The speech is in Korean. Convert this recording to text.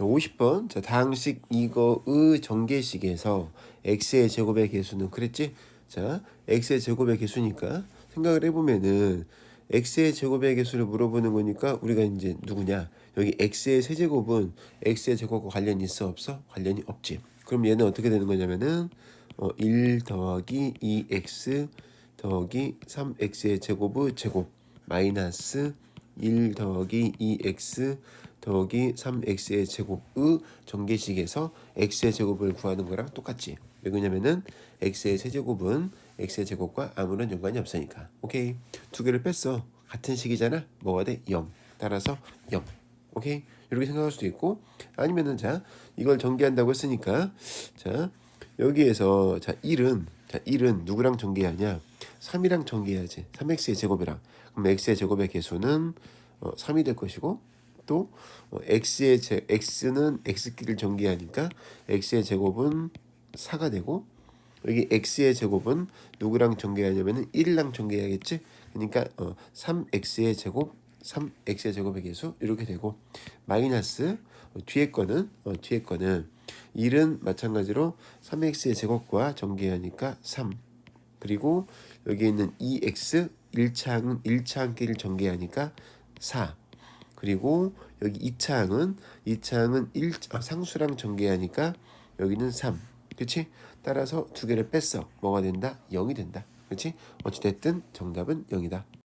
자, 50번. 자, 다항식 이거의 전개식에서 x의 제곱의 개수는 그랬지? 자, x의 제곱의 개수니까 생각을 해보면은 x의 제곱의 개수를 물어보는 거니까 우리가 이제 누구냐? 여기 x의 세제곱은 x의 제곱과 관련이 있어 없어? 관련이 없지. 그럼 얘는 어떻게 되는 거냐면은 어, 1 더하기 2x 더하기 3x의 제곱의 제곱 마이너스 1 더하기 2x 더하기 3x의 제곱의 전개식에서 x의 제곱을 구하는 거랑 똑같지. 왜 그러냐면은 x의 세제곱은 x의 제곱과 아무런 연관이 없으니까. 오케이. 두 개를 뺐어. 같은 식이잖아. 뭐가 돼? 0. 따라서 0. 오케이. 이렇게 생각할 수도 있고 아니면은 자 이걸 전개한다고 했으니까 자 여기에서 자 1은 자 1은 누구랑 전개하냐? 3이랑 전개해야지. 3x의 제곱이랑. 그럼 x의 제곱의 개수는 어, 3이 될 것이고 또 어, x의 제 x는 x끼리를 전개하니까 x의 제곱은 4가 되고 여기 x의 제곱은 누구랑 전개하냐면은 1이랑 전개해야겠지? 그러니까 어, 3x의 제곱 3x의 제곱의 개수 이렇게 되고 마이너스 어, 뒤에 거는 어, 뒤에 거는 1은 마찬가지로 3x의 제곱과 전개하니까 3 그리고 여기 있는 2x 1차항은 1차항끼리 전개하니까 4 그리고 여기 2차항은 2차항은 1 아, 상수랑 전개하니까 여기는 3 그치? 따라서 두 개를 뺐어 뭐가 된다? 0이 된다 그치? 어찌됐든 정답은 0이다